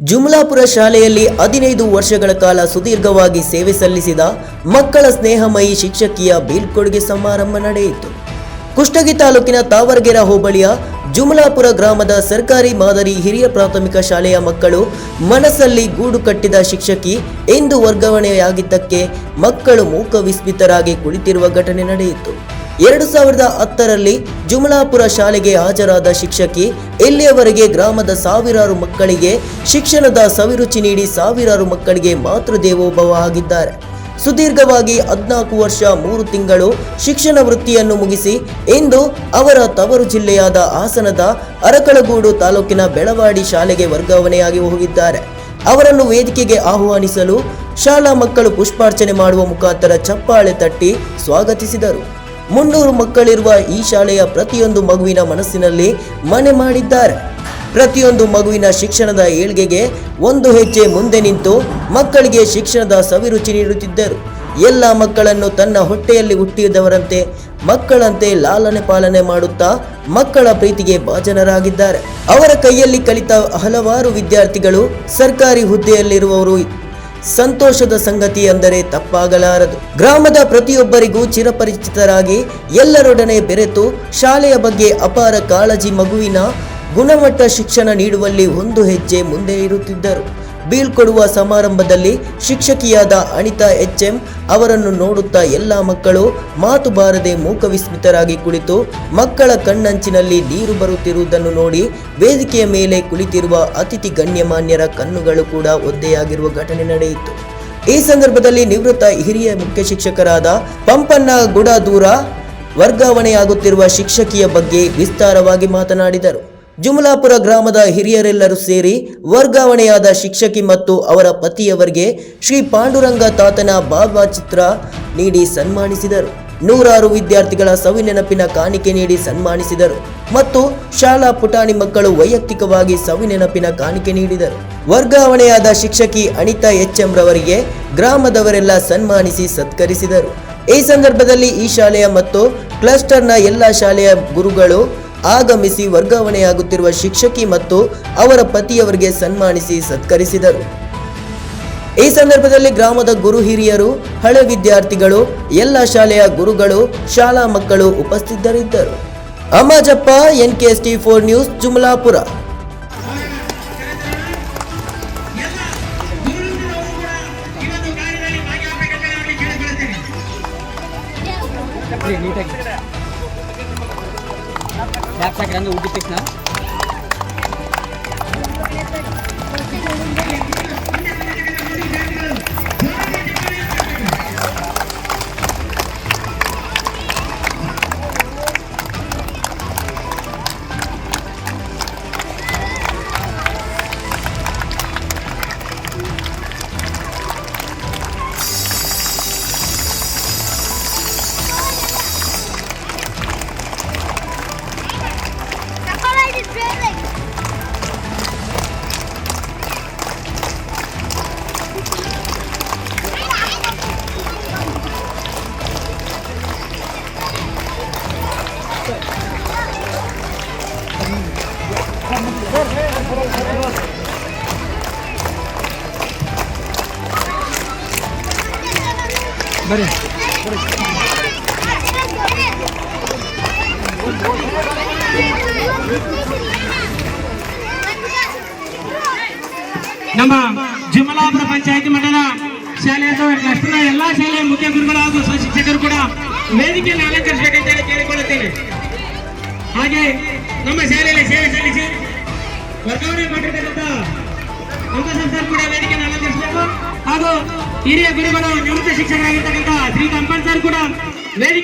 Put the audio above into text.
ಜುಮ್ಲಾಪುರ ಶಾಲೆಯಲ್ಲಿ ಹದಿನೈದು ವರ್ಷಗಳ ಕಾಲ ಸುದೀರ್ಘವಾಗಿ ಸೇವೆ ಸಲ್ಲಿಸಿದ ಮಕ್ಕಳ ಸ್ನೇಹಮಯಿ ಶಿಕ್ಷಕಿಯ ಬೀಳ್ಕೊಡುಗೆ ಸಮಾರಂಭ ನಡೆಯಿತು. ಕುಷ್ಟಗಿ ತಾಲೂಕಿನ ತಾವರಗೆರ ಹೋಬಳಿಯ ಜುಮ್ಲಾಪುರ ಗ್ರಾಮದ ಸರ್ಕಾರಿ ಮಾದರಿ ಹಿರಿಯ ಪ್ರಾಥಮಿಕ ಶಾಲೆಯ ಮಕ್ಕಳು ಮನಸ್ಸಲ್ಲಿ ಗೂಡು ಕಟ್ಟಿದ ಶಿಕ್ಷಕಿ ಎಂದು ವರ್ಗಾವಣೆಯಾಗಿದ್ದಕ್ಕೆ ಮಕ್ಕಳು ಮೂಕ ವಿಸ್ಮಿತರಾಗಿ ಕುಳಿತಿರುವ ಘಟನೆ ನಡೆಯಿತು. ಎರಡು ಸಾವಿರದ ಹತ್ತರಲ್ಲಿ ಜುಮಲಾಪುರ ಶಾಲೆಗೆ ಹಾಜರಾದ ಶಿಕ್ಷಕಿ ಇಲ್ಲಿಯವರೆಗೆ ಗ್ರಾಮದ ಸಾವಿರಾರು ಮಕ್ಕಳಿಗೆ ಶಿಕ್ಷಣದ ಸವಿರುಚಿ ನೀಡಿ ಸಾವಿರಾರು ಮಕ್ಕಳಿಗೆ ಮಾತೃದೇವೋಭವ ಆಗಿದ್ದಾರೆ. ಸುದೀರ್ಘವಾಗಿ ಹದಿನಾಲ್ಕು ವರ್ಷ, ಮೂರು ತಿಂಗಳು ಶಿಕ್ಷಣ ವೃತ್ತಿಯನ್ನು ಮುಗಿಸಿ, ಇಂದು ಅವರ ತವರು ಜಿಲ್ಲೆಯಾದ ಹಾಸನದ ಅರಕಳಗೂಡು ತಾಲೂಕಿನ ಬೆಳವಾಡಿ ಶಾಲೆಗೆ ವರ್ಗಾವಣೆಯಾಗಿ ಹೋಗಿದ್ದಾರೆ. ಅವರನ್ನು ವೇದಿಕೆಗೆ ಆಹ್ವಾನಿಸಲು ಶಾಲಾ ಮಕ್ಕಳು ಪುಷ್ಪಾರ್ಚನೆ ಮಾಡುವ ಮುಖಾಂತರ ಚಪ್ಪಾಳೆ ತಟ್ಟಿ ಸ್ವಾಗತಿಸಿದರು. ಮುನ್ನೂರು ಮಕ್ಕಳಿರುವ ಈ ಶಾಲೆಯ ಪ್ರತಿಯೊಂದು ಮಗುವಿನ ಮನಸ್ಸಿನಲ್ಲಿ ಮನೆ ಮಾಡಿದ್ದಾರೆ. ಪ್ರತಿಯೊಂದು ಮಗುವಿನ ಶಿಕ್ಷಣದ ಏಳ್ಗೆಗೆ ಒಂದು ಹೆಜ್ಜೆ ಮುಂದೆ ನಿಂತು ಮಕ್ಕಳಿಗೆ ಶಿಕ್ಷಣದ ಸವಿರುಚಿ ನೀಡುತ್ತಿದ್ದರು. ಎಲ್ಲ ಮಕ್ಕಳನ್ನು ತನ್ನ ಹೊಟ್ಟೆಯಲ್ಲಿ ಹುಟ್ಟಿದವರಂತೆ, ಮಕ್ಕಳಂತೆ ಲಾಲನೆ ಪಾಲನೆ ಮಾಡುತ್ತಾ ಮಕ್ಕಳ ಪ್ರೀತಿಗೆ ಭಾಜನರಾಗಿದ್ದಾರೆ. ಅವರ ಕೈಯಲ್ಲಿ ಕಲಿತ ಹಲವಾರು ವಿದ್ಯಾರ್ಥಿಗಳು ಸರ್ಕಾರಿ ಹುದ್ದೆಯಲ್ಲಿರುವವರು ಸಂತೋಷದ ಸಂಗತಿ ಅಂದರೆ ತಪ್ಪಾಗಲಾರದು. ಗ್ರಾಮದ ಪ್ರತಿಯೊಬ್ಬರಿಗೂ ಚಿರಪರಿಚಿತರಾಗಿ ಎಲ್ಲರೊಡನೆ ಬೆರೆತು ಶಾಲೆಯ ಬಗ್ಗೆ ಅಪಾರ ಕಾಳಜಿ ಮಗುವಿನ ಗುಣಮಟ್ಟ ಶಿಕ್ಷಣ ನೀಡುವಲ್ಲಿ ಒಂದು ಹೆಜ್ಜೆ ಮುಂದೆ ಇರುತ್ತಿದ್ದರು. ಬೀಳ್ಕೊಡುವ ಸಮಾರಂಭದಲ್ಲಿ ಶಿಕ್ಷಕಿಯಾದ ಅನಿತಾ ಎಚ್ ಎಂ ಅವರನ್ನು ನೋಡುತ್ತಾ ಎಲ್ಲ ಮಕ್ಕಳು ಮಾತು ಬಾರದೆ ಮೂಕವಿಸ್ಮಿತರಾಗಿ ಕುಳಿತು ಮಕ್ಕಳ ಕಣ್ಣಂಚಿನಲ್ಲಿ ನೀರು ಬರುತ್ತಿರುವುದನ್ನು ನೋಡಿ ವೇದಿಕೆಯ ಮೇಲೆ ಕುಳಿತಿರುವ ಅತಿಥಿ ಗಣ್ಯಮಾನ್ಯರ ಕಣ್ಣುಗಳು ಕೂಡ ಒದ್ದೆಯಾಗಿರುವ ಘಟನೆ ನಡೆಯಿತು. ಈ ಸಂದರ್ಭದಲ್ಲಿ ನಿವೃತ್ತ ಹಿರಿಯ ಮುಖ್ಯ ಶಿಕ್ಷಕರಾದ ಪಂಪಣ್ಣ ಗುಡದೂರ ವರ್ಗಾವಣೆಯಾಗುತ್ತಿರುವ ಶಿಕ್ಷಕಿಯ ಬಗ್ಗೆ ವಿಸ್ತಾರವಾಗಿ ಮಾತನಾಡಿದರು. ಜುಮಲಾಪುರ ಗ್ರಾಮದ ಹಿರಿಯರೆಲ್ಲರೂ ಸೇರಿ ವರ್ಗಾವಣೆಯಾದ ಶಿಕ್ಷಕಿ ಮತ್ತು ಅವರ ಪತಿಯವರಿಗೆ ಶ್ರೀ ಪಾಂಡುರಂಗ ತಾತನ ಭಾವಚಿತ್ರ ನೀಡಿ ಸನ್ಮಾನಿಸಿದರು. ನೂರಾರು ವಿದ್ಯಾರ್ಥಿಗಳ ಸವಿನೆನಪಿನ ಕಾಣಿಕೆ ನೀಡಿ ಸನ್ಮಾನಿಸಿದರು ಮತ್ತು ಶಾಲಾ ಪುಟಾಣಿ ಮಕ್ಕಳು ವೈಯಕ್ತಿಕವಾಗಿ ಸವಿನೆನಪಿನ ಕಾಣಿಕೆ ನೀಡಿದರು. ವರ್ಗಾವಣೆಯಾದ ಶಿಕ್ಷಕಿ ಅನಿತಾ ಎಚ್ ಎಂ ರವರಿಗೆ ಗ್ರಾಮದವರೆಲ್ಲ ಸನ್ಮಾನಿಸಿ ಸತ್ಕರಿಸಿದರು. ಈ ಸಂದರ್ಭದಲ್ಲಿ ಈ ಶಾಲೆಯ ಮತ್ತು ಕ್ಲಸ್ಟರ್ನ ಎಲ್ಲ ಶಾಲೆಯ ಗುರುಗಳು ಆಗಮಿಸಿ ವರ್ಗಾವಣೆಯಾಗುತ್ತಿರುವ ಶಿಕ್ಷಕಿ ಮತ್ತು ಅವರ ಪತಿಯವರಿಗೆ ಸನ್ಮಾನಿಸಿ ಸತ್ಕರಿಸಿದರು. ಈ ಸಂದರ್ಭದಲ್ಲಿ ಗ್ರಾಮದ ಗುರು ಹಿರಿಯರು ಹಳೆ ವಿದ್ಯಾರ್ಥಿಗಳು ಎಲ್ಲ ಶಾಲೆಯ ಗುರುಗಳು ಶಾಲಾ ಮಕ್ಕಳು ಉಪಸ್ಥಿತರಿದ್ದರು. Ammajappa N K S T four news Jumalapura ನೀಟಾಗಿ. బ్యాక్ ప్యాక్ రంగు ఉడిపిస్తున్నా ಬರ್ರಿ. ನಮ್ಮ ಜಿಮಲಾಪುರ ಪಂಚಾಯತಿ ಮಂಡಲ ಶಾಲೆಯ ಕ್ಲಸ್ಟರ್ನ ಎಲ್ಲಾ ಶಾಲೆಯ ಮುಖ್ಯ ಗುರುಗಳು ಹಾಗೂ ಶಿಕ್ಷಕರು ಕೂಡ ವೇದಿಕೆಯನ್ನು ಅಲಂಕರಿಸಬೇಕಂತ ಹೇಳಿ ಕೇಳಿಕೊಳ್ಳುತ್ತೇನೆ. ಹಾಗೆ ನಮ್ಮ ಶಾಲೆಯಲ್ಲಿ ಸೇವೆ ಸಲ್ಲಿಸಿ ವರ್ಗಾವಣೆ ಮಾಡಿರ್ತಕ್ಕಂಥ ಅಂಗಸಂಸ್ಥರು ಕೂಡ ವೇದಿಕೆಯನ್ನು ಅಲಂಕರಿಸಬೇಕು ಹಾಗೂ ಹಿರಿಯ ಗುರುಗಳು ನಿವೃತ್ತ ಶಿಕ್ಷಕರಾಗಿರ್ತಕ್ಕಂಥ ಶ್ರೀ ಕಂಪನ್ ಸರ್ ಕೂಡ ವೇದಿಕೆ